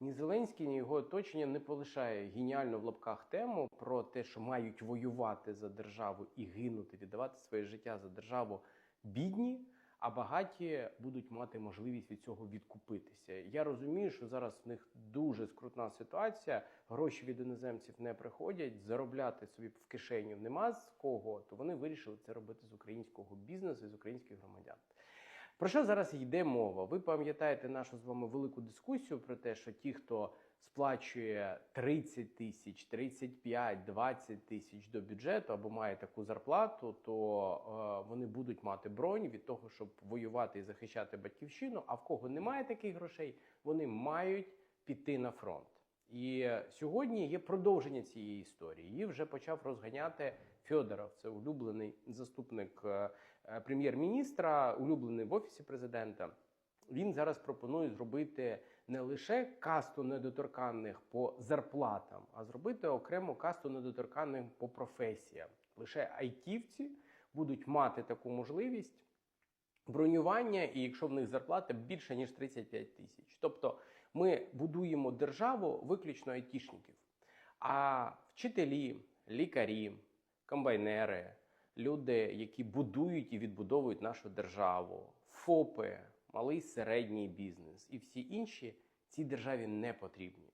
ні Зеленський, ні його оточення не полишає геніальну в лапках тему про те, що мають воювати за державу і гинути, віддавати своє життя за державу бідні, а багаті будуть мати можливість від цього відкупитися. Я розумію, що зараз в них дуже скрутна ситуація. Гроші від іноземців не приходять, заробляти собі в кишеню нема з кого, то вони вирішили це робити з українського бізнесу і з українських громадян. Про що зараз йде мова? Ви пам'ятаєте нашу з вами велику дискусію про те, що ті, хто сплачує 30 тисяч, 35, 20 тисяч до бюджету або має таку зарплату, то е, вони будуть мати бронь від того, щоб воювати і захищати батьківщину. А в кого немає таких грошей, вони мають піти на фронт. І сьогодні є продовження цієї історії. Її вже почав розганяти Федоров. Це улюблений заступник е, прем'єр-міністра, улюблений в офісі президента. Він зараз пропонує зробити не лише касту недоторканних по зарплатам, а зробити окрему касту недоторканних по професіям. Лише айтівці будуть мати таку можливість бронювання, і якщо в них зарплата більше ніж 35 тисяч. Тобто ми будуємо державу виключно айтішників. А вчителі, лікарі, комбайнери, люди, які будують і відбудовують нашу державу, ФОПи, малий середній бізнес і всі інші цій державі не потрібні.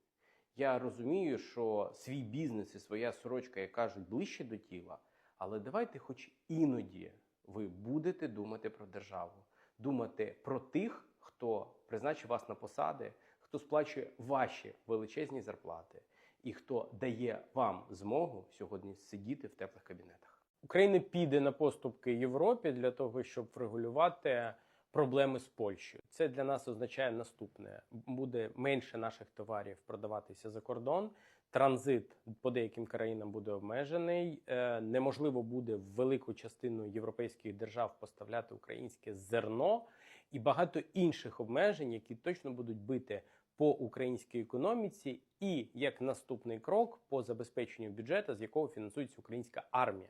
Я розумію, що свій бізнес і своя сорочка, як кажуть, ближче до тіла, але давайте, хоч іноді, ви будете думати про державу, думати про тих, хто призначив вас на посади, хто сплачує ваші величезні зарплати і хто дає вам змогу сьогодні сидіти в теплих кабінетах. Україна піде на поступки Європі для того, щоб врегулювати проблеми з Польщею. Це для нас означає наступне: буде менше наших товарів продаватися за кордон. Транзит по деяким країнам буде обмежений. Е, Неможливо буде в велику частину європейських держав поставляти українське зерно і багато інших обмежень, які точно будуть бити по українській економіці, і як наступний крок по забезпеченню бюджету, з якого фінансується українська армія.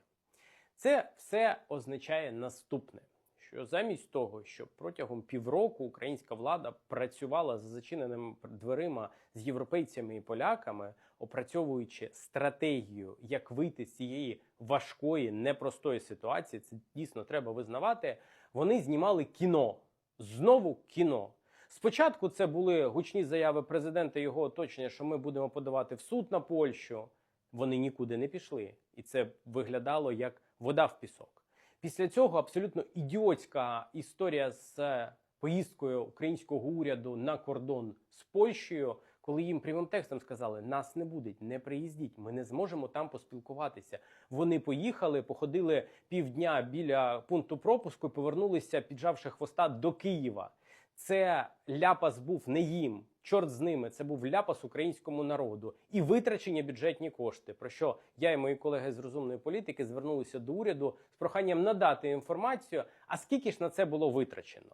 Це все означає наступне: що замість того, щоб протягом півроку українська влада працювала за зачиненими дверима з європейцями і поляками, опрацьовуючи стратегію, як вийти з цієї важкої, непростої ситуації, це дійсно треба визнавати. Вони знімали кіно знову кіно. Спочатку це були гучні заяви президента і його оточення, що ми будемо подавати в суд на Польщу. Вони нікуди не пішли, і це виглядало як вода в пісок. Після цього абсолютно ідіотська історія з поїздкою українського уряду на кордон з Польщею, коли їм прямим текстом сказали: нас не буде, не приїздіть, ми не зможемо там поспілкуватися. Вони поїхали, походили півдня біля пункту пропуску і повернулися, піджавши хвоста до Києва. Це ляпас був не їм, чорт з ними. Це був ляпас українському народу і витрачені бюджетні кошти. Про що я і мої колеги з розумної політики звернулися до уряду з проханням надати інформацію. А скільки ж на це було витрачено?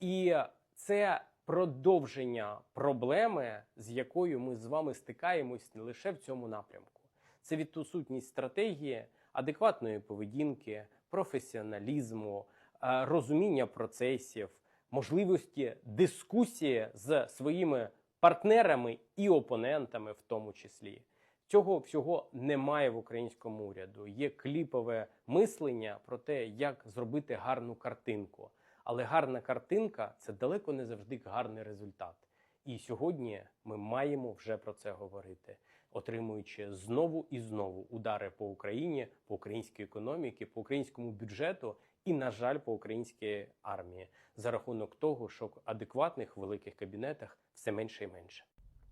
І це продовження проблеми, з якою ми з вами стикаємось не лише в цьому напрямку. Це відсутність стратегії, адекватної поведінки, професіоналізму, е, розуміння процесів можливості дискусії з своїми партнерами і опонентами, в тому числі. Цього всього немає в українському уряду. Є кліпове мислення про те, як зробити гарну картинку. Але гарна картинка це далеко не завжди гарний результат. І сьогодні ми маємо вже про це говорити, отримуючи знову і знову удари по Україні, по українській економіці, по українському бюджету і, на жаль, по українській армії за рахунок того, що адекватних в великих кабінетах все менше і менше.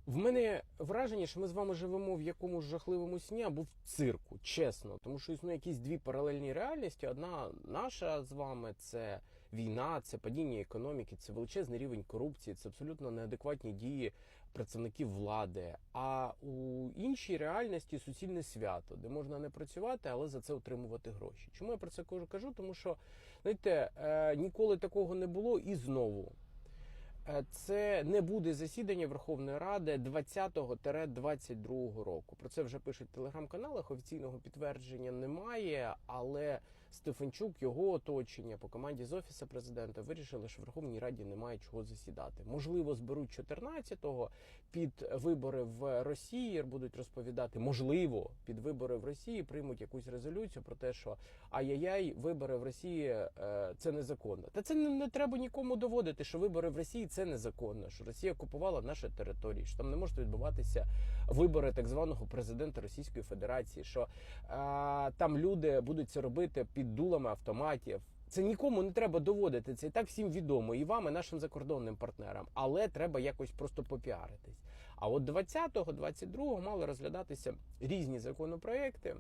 В мене враження, що ми з вами живемо в якомусь жахливому сні або в цирку, чесно, тому що існує якісь дві паралельні реальності. Одна наша з вами це війна, це падіння економіки, це величезний рівень корупції, це абсолютно неадекватні дії працівників влади. А у іншій реальності суцільне свято, де можна не працювати, але за це отримувати гроші. Чому я про це кажу? Тому що знаєте, е, ніколи такого не було і знову. Е, Це не буде засідання Верховної Ради 20-22 року. Про це вже пишуть в телеграм-каналах. Офіційного підтвердження немає, але Стефанчук, його оточення по команді з офісу президента вирішили, що в Верховній Раді немає чого засідати. Можливо, зберуть 14-го під вибори в Росії. Будуть розповідати, можливо, під вибори в Росії приймуть якусь резолюцію про те, що ай-яй-яй, вибори в Росії е, це незаконно. Та це не, треба нікому доводити, що вибори в Росії це незаконно, що Росія окупувала наші території, що там не можуть відбуватися вибори так званого президента Російської Федерації, що е, там люди будуть це робити під дулами автоматів. Це нікому не треба доводити. Це і так всім відомо, і вам, і нашим закордонним партнерам. Але треба якось просто попіаритись. А от 20-го, 22-го мали розглядатися різні законопроекти.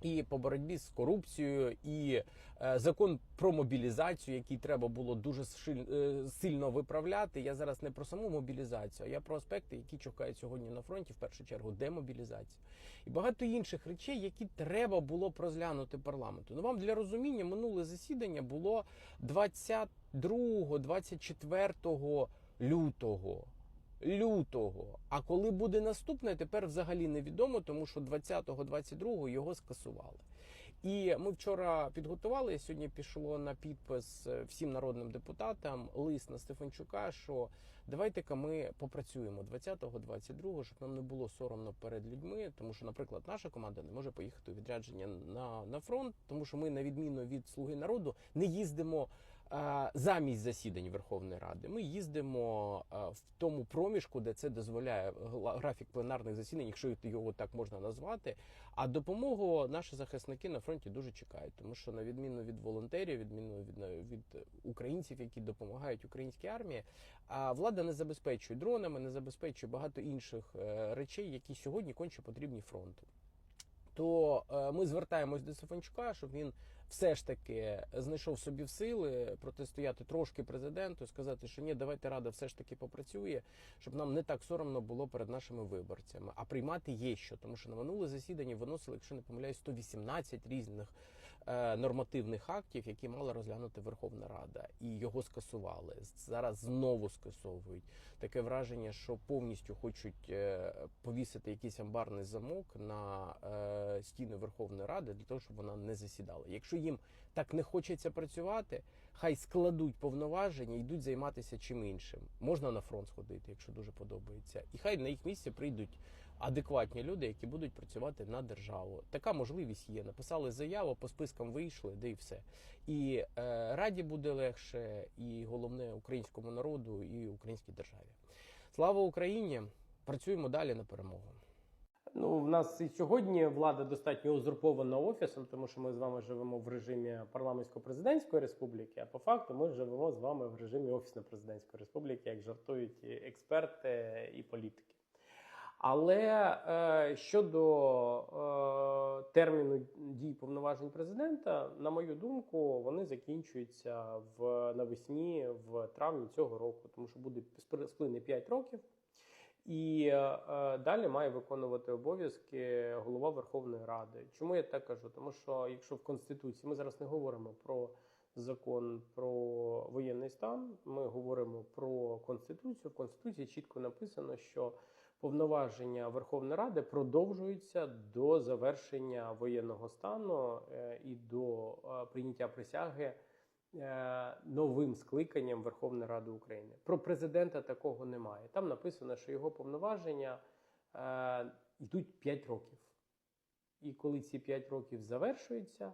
І по боротьбі з корупцією, і е, закон про мобілізацію, який треба було дуже е, сильно виправляти. Я зараз не про саму мобілізацію, а я про аспекти, які чекають сьогодні на фронті, в першу чергу, демобілізацію і багато інших речей, які треба було розглянути парламенту. Ну вам для розуміння минуле засідання було 22-24 лютого. Лютого. А коли буде наступне, тепер взагалі невідомо, тому що 20-22 його скасували. І ми вчора підготували. Сьогодні пішло на підпис е, всім народним депутатам лист на Стефанчука, що давайте-ка ми попрацюємо 20-22, щоб нам не було соромно перед людьми. Тому що, наприклад, наша команда не може поїхати у відрядження на, на фронт, тому що ми, на відміну від Слуги народу, не їздимо. Замість засідань Верховної Ради ми їздимо в тому проміжку, де це дозволяє графік пленарних засідань, якщо його так можна назвати. А допомогу наші захисники на фронті дуже чекають, тому що на відміну від волонтерів, відміну від, від українців, які допомагають українській армії, влада не забезпечує дронами, не забезпечує багато інших е, речей, які сьогодні конче потрібні фронту. То е, ми звертаємось до Стефанчука, щоб він все ж таки знайшов собі в сили протистояти трошки президенту, сказати, що ні, давайте рада все ж таки попрацює, щоб нам не так соромно було перед нашими виборцями. А приймати є що, тому що на минуле засідання виносили, якщо не помиляюсь, 118 різних нормативних актів, які мала розглянути Верховна Рада, і його скасували. Зараз знову скасовують. Таке враження, що повністю хочуть е, повісити якийсь амбарний замок на е, стіни Верховної Ради для того, щоб вона не засідала. Якщо їм так не хочеться працювати, хай складуть повноваження йдуть займатися чим іншим. Можна на фронт сходити, якщо дуже подобається, і хай на їх місце прийдуть адекватні люди, які будуть працювати на державу. Така можливість є. Написали заяву, по спискам вийшли, де і все. І е, раді буде легше, і головне українському народу і українській державі. Слава Україні! Працюємо далі на перемогу. Ну, в нас і сьогодні влада достатньо узурпована офісом, тому що ми з вами живемо в режимі парламентсько-президентської республіки. А по факту ми живемо з вами в режимі офісно-президентської республіки, як жартують і експерти і політики. Але е, щодо е, терміну дій повноважень президента, на мою думку, вони закінчуються в навесні, в травні цього року, тому що буде сплине 5 років. І е, е, далі має виконувати обов'язки голова Верховної Ради. Чому я так кажу? Тому що якщо в Конституції ми зараз не говоримо про закон про воєнний стан, ми говоримо про Конституцію. В Конституції чітко написано, що повноваження Верховної Ради продовжуються до завершення воєнного стану е, і до е, прийняття присяги е, новим скликанням Верховної Ради України. Про президента такого немає. Там написано, що його повноваження йдуть 5 років. І коли ці 5 років завершуються,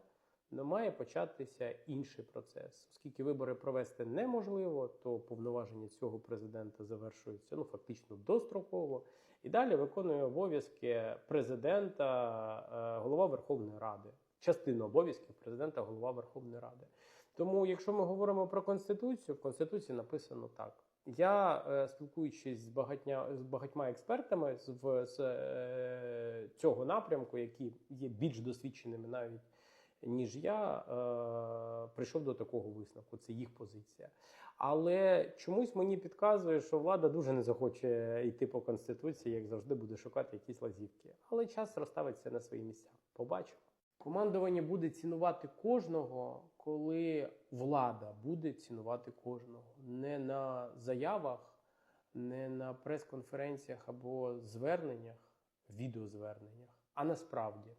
ну, має початися інший процес. Оскільки вибори провести неможливо, то повноваження цього президента завершуються ну, фактично достроково. І далі виконує обов'язки президента, е, голова Верховної Ради. Частину обов'язків президента, голова Верховної Ради. Тому, якщо ми говоримо про конституцію, в конституції написано так. Я е, спілкуючись з багатьма з багатьма експертами з, в, з е, цього напрямку, які є більш досвідченими навіть ніж я, е, прийшов до такого висновку. Це їх позиція. Але чомусь мені підказує, що влада дуже не захоче йти по конституції, як завжди буде шукати якісь лазівки. Але час розставиться на свої місця. Побачимо. Командування буде цінувати кожного, коли влада буде цінувати кожного. Не на заявах, не на прес-конференціях або зверненнях, відеозверненнях, а насправді.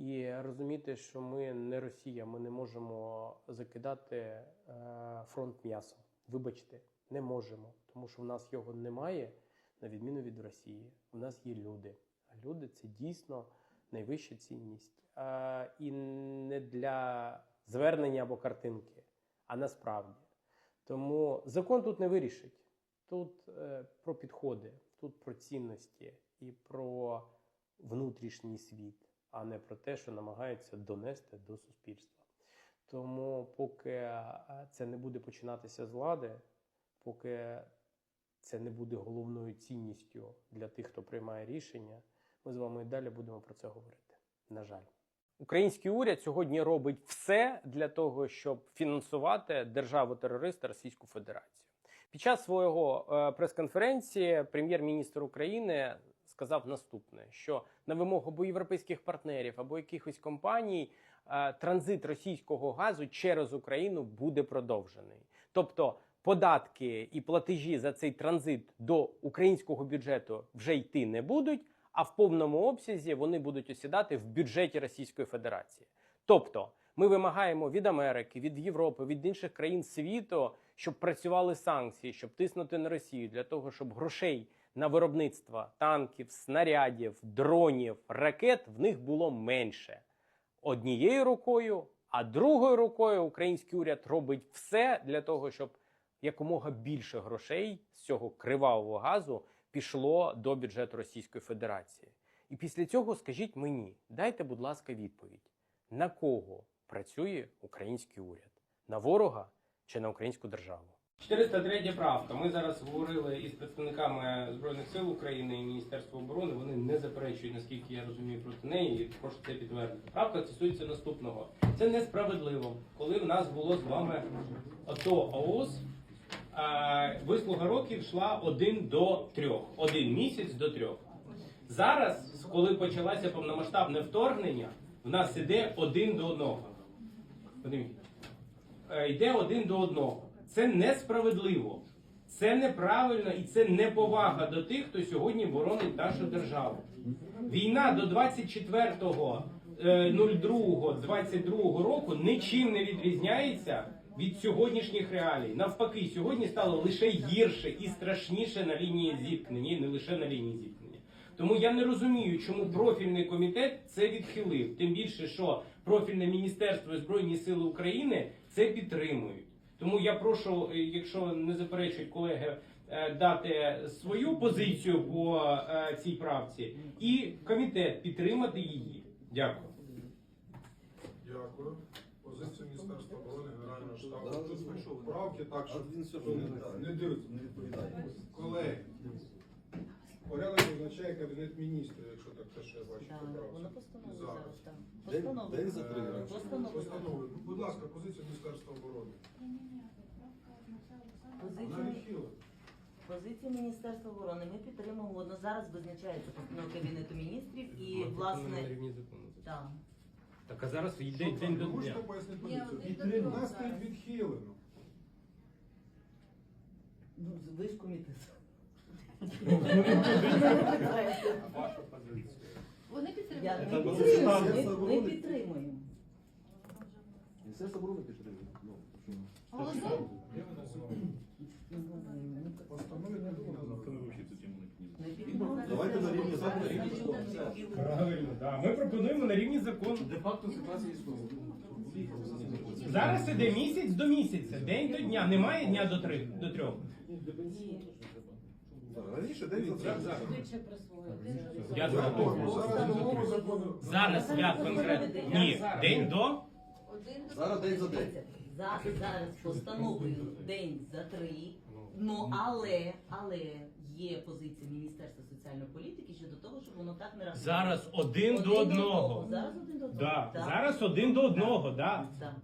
І розуміти, що ми не Росія, ми не можемо закидати е, фронт м'ясом. Вибачте, не можемо, тому що в нас його немає, на відміну від Росії. У нас є люди. А люди це дійсно найвища цінність. А, і не для звернення або картинки, а насправді. Тому закон тут не вирішить. Тут е, про підходи, тут про цінності і про внутрішній світ, а не про те, що намагаються донести до суспільства. Тому, поки е, це не буде починатися з влади, поки це не буде головною цінністю для тих, хто приймає рішення, ми з вами і далі будемо про це говорити. На жаль. Український уряд сьогодні робить все для того, щоб фінансувати державу-терориста Російську Федерацію. Під час свого е, прес-конференції прем'єр-міністр України сказав наступне: що на вимогу або європейських партнерів або якихось компаній е, транзит російського газу через Україну буде продовжений. Тобто податки і платежі за цей транзит до українського бюджету вже йти не будуть, а в повному обсязі вони будуть осідати в бюджеті Російської Федерації. Тобто, ми вимагаємо від Америки, від Європи, від інших країн світу, щоб працювали санкції, щоб тиснути на Росію для того, щоб грошей на виробництво танків, снарядів, дронів, ракет в них було менше однією рукою, а другою рукою український уряд робить все для того, щоб якомога більше грошей з цього кривавого газу пішло до бюджету Російської Федерації. І після цього скажіть мені, дайте, будь ласка, відповідь, на кого працює український уряд? На ворога чи на українську державу? 403 правка. Ми зараз говорили із представниками Збройних сил України і Міністерства оборони. Вони не заперечують, наскільки я розумію, проти неї. і Прошу це підтвердити. Правка стосується наступного. Це несправедливо, коли в нас було з вами ОТО ООС. Вислуга років йшла один до трьох, один місяць до трьох. Зараз, коли почалося повномасштабне вторгнення, в нас іде один до одного. Е, Йде один до одного. Це несправедливо, це неправильно і це неповага до тих, хто сьогодні боронить нашу державу. Війна до 24.02.22 року нічим не відрізняється від сьогоднішніх реалій. Навпаки, сьогодні стало лише гірше і страшніше на лінії зіткнення, не лише на лінії зіткнення. Тому я не розумію, чому профільний комітет це відхилив. Тим більше, що профільне міністерство і Збройні Сили України це підтримують. Тому я прошу, е, якщо не заперечують колеги, е, дати свою позицію по е, цій правці, і комітет підтримати її. Дякую. Дякую. Позиція Міністерства оборони Генерального штабу. Правки так, що він не, дивиться. Колеги, порядок визначає Кабінет міністрів, якщо так те, що я бачу Так, поправці. воно постанови Зараз. зараз там. День- Постанови. день за три Е. Постанови. Постанови. Ну, Будь ласка, позиція Міністерства оборони. Вона Позиція, Міністерства оборони. Ми підтримуємо, воно зараз визначається постанова Кабінету міністрів і, власне, так. Так а зараз йде день до ви можете пояснити Ні, позицію? один до Відхилено. трьох Нас стоїть відхилено. Ну, ви ж комітет. Вони підтримують. Ми- підтримуємо. Міністерство оборони підтримує. Ну, що? Голосуємо. Давайте на рівні закону, на рівні закону. Правильно, да. Ми пропонуємо на рівні закону. Де-факто ситуація існує. Зараз іде місяць до місяця, день до дня. Немає дня до трьох. Зараз, Швидше присвоїти. Я Зараз нового закону. Зараз як конкретно? Ні, день до. Один до Зараз день за день. За, зараз постановою день за три. Ну але, але є позиція Міністерства соціальної політики щодо того, щоб воно так не рахувало. Зараз один до одного. Зараз один до одного. Да. Так. Зараз один до одного, да. Так.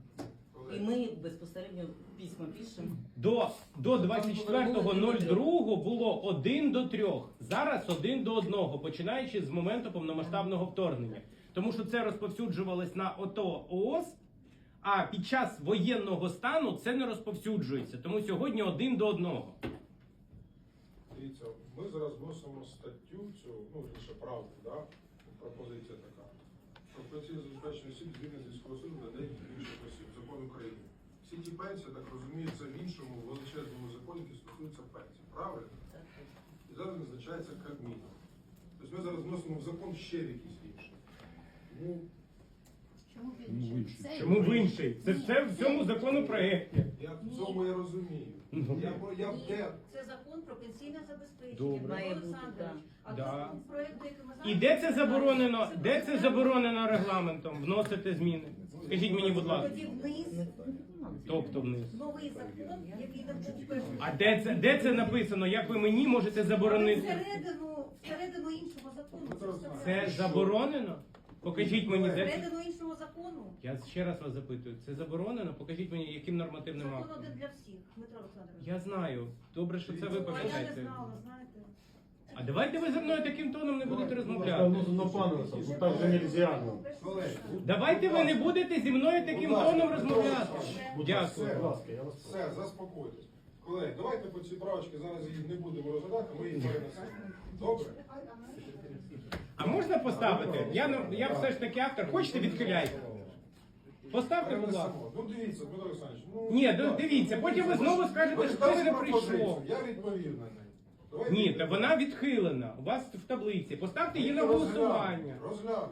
І ми безпосередньо письма пишемо. До, до 24.02 було один до трьох. Зараз один до одного, починаючи з моменту повномасштабного вторгнення. Тому що це розповсюджувалось на ОТО ООС, а під час воєнного стану це не розповсюджується. Тому сьогодні один до одного. Дивіться, ми зараз вносимо статтю цю, ну, лише правку, да? пропозиція така. про пенсійне забезпечення осіб звільнених з та деяких інших осіб. Закон України. Всі ті пенсії, так розумію, це в іншому величезному законі, який стосується пенсій. Правильно? І зараз визначається Кабміном. Тобто ми зараз вносимо в закон ще в якийсь інший. Ну, Чому інший? Чому в інший? Це все в цьому законопроекті. я в цьому я розумію. Ну. Я, я, Ні, де? це закон про пенсійне забезпечення. Добре. Має бути, Олександрович. А Да. тут проект, який ми зараз І де це заборонено? Де це заборонено регламентом вносити зміни? Скажіть мені, будь ласка. Тоді вниз Тобто вниз. новий закон, який там був перший. А де це де це написано? Як ви мені можете заборонити? Всередину, всередину іншого закону. Олександрович, Це заборонено? Покажіть мені де. Всередину іншого закону. Я ще раз вас запитую, це заборонено? Покажіть мені, яким нормативним Закон актом. один для всіх, Дмитро Олександрович. Я знаю. Добре, що це ви А я не пам'ятаєте. знала, знаєте. А давайте ви зі мною таким тоном не будете Ну, розмовляти. ну, пане, ну, так же нельзя. ну. колеги, Давайте ви не будете зі мною таким Будь ласка, тоном розмовляти. Будь Дякую. Ласка, я вас прошу. Все, заспокойтесь. Колеги, давайте по цій правочці зараз її не будемо розглядати, ми її перенесемо. Добре? А можна поставити? Я ну я все ж таки автор. Хочете відхиляйте? Поставте, будь ласка. Ну дивіться, Петро Олександрович. Ну, Ні, ну, дивіться, потім ви знову скажете, Ви що ви не прийшов. Я відповів на неї. Давайте Ні, та вона відхилена. У вас в таблиці. Поставте її на голосування. Розглянемо.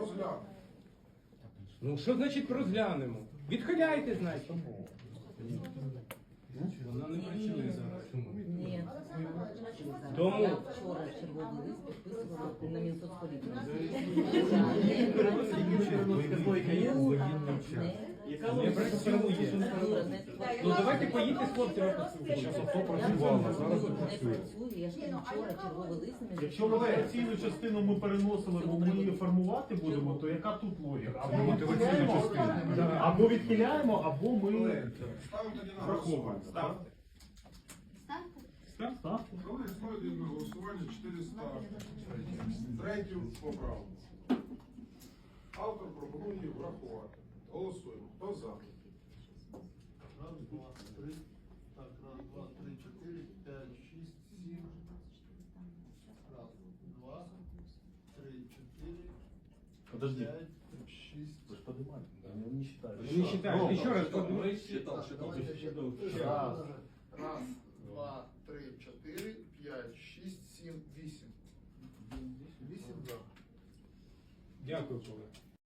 Розглянемо. Ну що значить розглянемо? Відхиляйте, значить. Вона не працює зараз. Тому- Я вчора черговий лист підписувала на Мінсоцполітику. Не працює. Ну давайте поїдьте з хлопцями. працювала, зараз не працює. Я ж кажу, вчора черговий лист на Якщо мотиваційну частину ми переносили, бо ми її формувати будемо, то яка тут логіка? Або відхиляємо, або відхиляємо, або ми ставимо тоді на голосування. Ставте. ставте. Колеги, ставити на голосування 403 поправку. Автор пропонує її врахувати. Голосуємо. Хто за? Раз, два, три. Так, раз, два, три, чотири, п'ять, шість, сім. Раз, два, три, чотири, Подожди. п'ять, шість. Вы же поднимали. Я не считаю. Ви не считаєте. Ще раз подумайте. Раз, раз, два, три, чотири, п'ять, шість, сім, вісім. Вісім, да. Дякую, колеги.